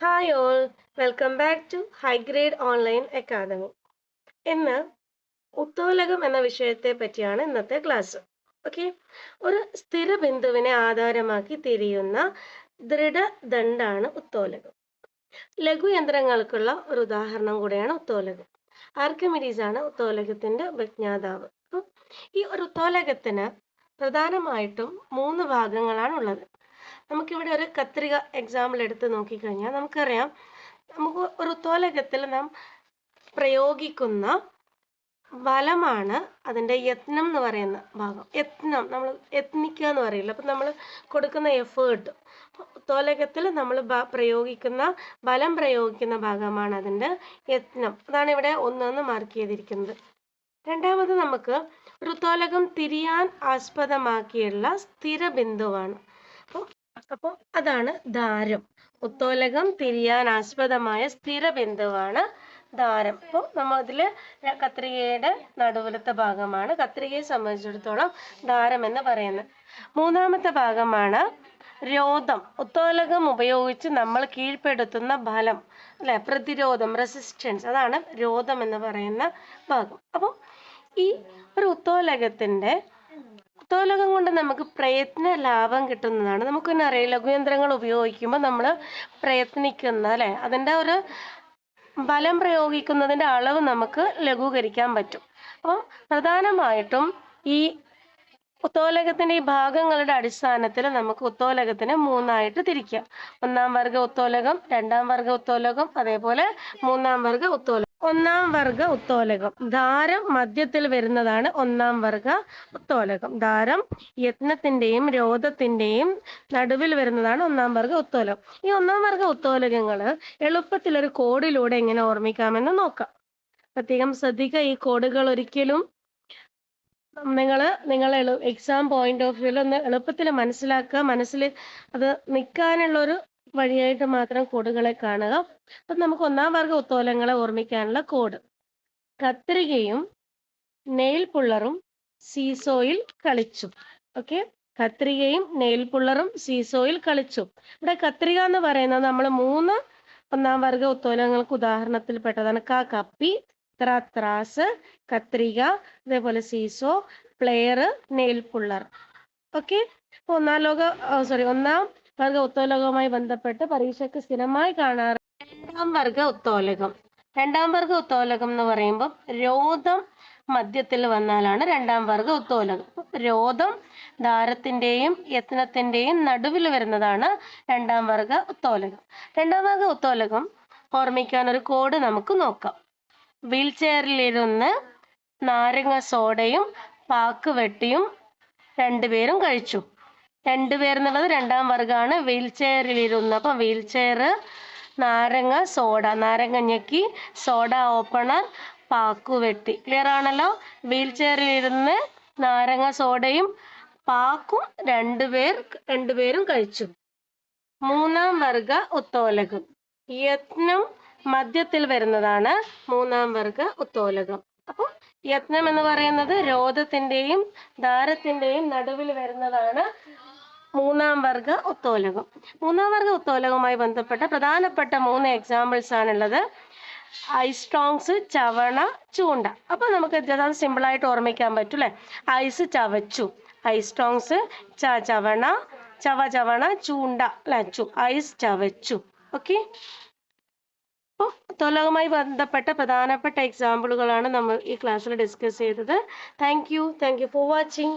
Hi all welcome back to high grade online academy ഇന്ന് ഉത്തോലകം എന്ന വിഷയത്തെ പറ്റിയാണ് ഇന്നത്തെ ക്ലാസ് ഓക്കെ ഒരു സ്ഥിര ബിന്ദുവിനെ ആധാരമാക്കി തിരിയുന്ന ദൃഢദണ്ഡാണ് ഉത്തോലകം. ലഘുയന്ത്രങ്ങൾക്കുള്ള ഒരു ഉദാഹരണം കൂടെയാണ് ഉത്തോലകം. ആർക്കമിഡീസ് ആണ് ഉത്തോലകത്തിന്റെ വിജ്ഞാതാവ്? ഈ ഒരു ഉത്തോലകത്തിന് പ്രധാനമായിട്ടും മൂന്ന് ഭാഗങ്ങളാണ് ഉള്ളത്. നമുക്കിവിടെ ഒരു കത്രിക എക്സാമ്പിൾ എടുത്ത് നോക്കിക്കഴിഞ്ഞാൽ നമുക്കറിയാം നമുക്ക് ഒരു ഉത്തോലകത്തിൽ നാം പ്രയോഗിക്കുന്ന ബലമാണ് അതിന്റെ യത്നം എന്ന് പറയുന്ന ഭാഗം. യത്നം നമ്മൾ യത്നിക്കുക എന്ന് പറയില്ല? അപ്പം നമ്മൾ കൊടുക്കുന്ന എഫേർട്ട് തോലകത്തിൽ നമ്മൾ പ്രയോഗിക്കുന്ന ബലം പ്രയോഗിക്കുന്ന ഭാഗമാണ് അതിന്റെ യത്നം. അതാണ് ഇവിടെ ഒന്നെന്ന് മാർക്ക് ചെയ്തിരിക്കുന്നത്. രണ്ടാമത് നമുക്ക് ഋത്തോലകം തിരിയാൻ ആസ്പദമാക്കിയുള്ള സ്ഥിര ബിന്ദുവാണ് അപ്പം അപ്പോൾ അതാണ് ദാരം. ഉത്തോലകം തിരിയാൻ ആസ്പദമായ സ്ഥിര ബിന്ദുവാണ് ദാരം. അപ്പോൾ നമ്മൾ അതിൽ കത്രികയുടെ നടുവിലത്തെ ഭാഗമാണ്. കത്രികയെ സംബന്ധിച്ചിടത്തോളം ദാരം എന്ന് പറയുന്നത്. മൂന്നാമത്തെ ഭാഗമാണ് രോധം ഉത്തോലകം ഉപയോഗിച്ച് നമ്മൾ കീഴ്പ്പെടുത്തുന്ന ബലം അല്ലെ? പ്രതിരോധം റെസിസ്റ്റൻസ് അതാണ് രോധം എന്ന് പറയുന്ന ഭാഗം. അപ്പോൾ ഈ ഒരു ഉത്തോലകത്തിന്റെ ഉത്തോലകം കൊണ്ട് നമുക്ക് പ്രയത്ന ലാഭം കിട്ടുന്നതാണ്. നമുക്ക് തന്നെ അറിയാം ലഘുയന്ത്രങ്ങൾ ഉപയോഗിക്കുമ്പോൾ നമ്മൾ പ്രയത്നിക്കുന്ന അല്ലെ? അതിന്റെ ഒരു ബലം പ്രയോഗിക്കുന്നതിന്റെ അളവ് നമുക്ക് ലഘൂകരിക്കാൻ പറ്റും. അപ്പോൾ പ്രധാനമായിട്ടും ഈ ഉത്തോലകത്തിന്റെ ഈ ഭാഗങ്ങളുടെ അടിസ്ഥാനത്തിൽ നമുക്ക് ഉത്തോലകത്തിനെ മൂന്നായിട്ട് തിരിക്കാം. ഒന്നാം വർഗ ഉത്തോലകം രണ്ടാം വർഗ ഉത്തോലകം അതേപോലെ മൂന്നാം വർഗ ഉത്തോലകം. ഒന്നാം വർഗ ഉത്തോലകം. ധാരം മധ്യത്തിൽ വരുന്നതാണ് ഒന്നാം വർഗ ഉത്തോലകം. ധാരം യത്നത്തിന്റെയും രോധത്തിന്റെയും നടുവിൽ വരുന്നതാണ് ഒന്നാം വർഗ ഉത്തോലകം. ഈ ഒന്നാം വർഗ ഉത്തോലകങ്ങൾ എളുപ്പത്തിൽ ഒരു കോഡിലൂടെ എങ്ങനെ ഓർമ്മിക്കാമെന്ന് നോക്കാം. പ്രത്യേകം ശ്രദ്ധിക്കുക ഈ കോഡുകൾ ഒരിക്കലും നിങ്ങൾ നിങ്ങൾ എക്സാം പോയിന്റ് ഓഫ് വ്യൂവിൽ ഒന്ന് എളുപ്പത്തിൽ മനസ്സിലാക്കുക. മനസ്സിൽ അത് നിൽക്കാനുള്ള ഒരു വഴിയായിട്ട് മാത്രം കോഡുകളെ കാണുക. അപ്പം നമുക്ക് ഒന്നാം വർഗ ഉത്തോലങ്ങളെ ഓർമ്മിക്കാനുള്ള കോഡ്. കത്രികയും നെയിൽ പുള്ളറും സീസോയിൽ കളിച്ചു. ഓക്കെ കത്രികയും നെയിൽ പുള്ളറും സീസോയിൽ കളിച്ചു. ഇവിടെ കത്രിക എന്ന് പറയുന്നത് നമ്മൾ മൂന്ന് ഒന്നാം വർഗ ഉത്തോലങ്ങൾക്ക് ഉദാഹരണത്തിൽ പെട്ടതാണ് ക കപ്പി ത്ര ത്രാസ് കത്രിക അതേപോലെ seesaw plier nail puller okay ഒന്നാം ലോക സോറി ഒന്നാം വർഗ ഉത്തോലകവുമായി ബന്ധപ്പെട്ട് പരീക്ഷയ്ക്ക് സ്ഥിരമായി കാണാറ് രണ്ടാം വർഗ ഉത്തോലകം രണ്ടാം വർഗ ഉത്തോലകം എന്ന് പറയുമ്പോൾ രോധം മധ്യത്തിൽ വന്നാലാണ് രണ്ടാം വർഗ ഉത്തോലകം രോധം ദാരത്തിന്റെയും യത്നത്തിന്റെയും നടുവിൽ വരുന്നതാണ് രണ്ടാം വർഗ ഉത്തോലകം രണ്ടാം വർഗ ഉത്തോലകം ഓർമ്മിക്കാൻ ഒരു കോഡ് നമുക്ക് നോക്കാം. വീൽ ചെയറിലിരുന്ന് നാരങ്ങ സോഡയും പാക്ക് വെട്ടിയും രണ്ടുപേരും കഴിച്ചു. രണ്ടുപേർ എന്നുള്ളത് രണ്ടാം വർഗമാണ് വീൽ ചെയറിലിരുന്ന് അപ്പം വീൽ നാരങ്ങ സോഡ നാരങ്ങ ഞെക്കി സോഡ ഓപ്പണർ പാക്കു വെട്ടി. ക്ലിയർ ആണല്ലോ? വീൽ ചെയറിലിരുന്ന് നാരങ്ങ സോഡയും പാക്കും രണ്ടുപേർ രണ്ടുപേരും കഴിച്ചു. മൂന്നാം വർഗ ഉത്തോലകം. യത്നം മദ്യത്തിൽ വരുന്നതാണ് മൂന്നാം വർഗ ഉത്തോലകം. അപ്പോൾ യത്നം എന്ന് പറയുന്നത് രോധത്തിന്റെയും ദാരത്തിന്റെയും നടുവിൽ വരുന്നതാണ് മൂന്നാം വർഗ ഉത്തോലകം മൂന്നാം വർഗ ഉത്തോലകവുമായി ബന്ധപ്പെട്ട പ്രധാനപ്പെട്ട മൂന്ന് എക്സാമ്പിൾസ് ആണുള്ളത്. ഐസ്ട്രോങ്സ് ചവണ ചൂണ്ട. അപ്പൊ നമുക്ക് സിമ്പിൾ ആയിട്ട് ഓർമ്മിക്കാൻ പറ്റും അല്ലെ? ഐസ് ചവച്ചു. ഐസ്ട്രോങ്സ് ച ചവണ ചവ ചവണ ചൂണ്ട അല്ലെ? ഐസ് ചവച്ചു. ഓക്കെ? അപ്പോൾ തൊലകവുമായി ബന്ധപ്പെട്ട പ്രധാനപ്പെട്ട എക്സാമ്പിളുകളാണ് നമ്മൾ ഈ ക്ലാസ്സിൽ ഡിസ്കസ് ചെയ്തത്. Thank you thank you for watching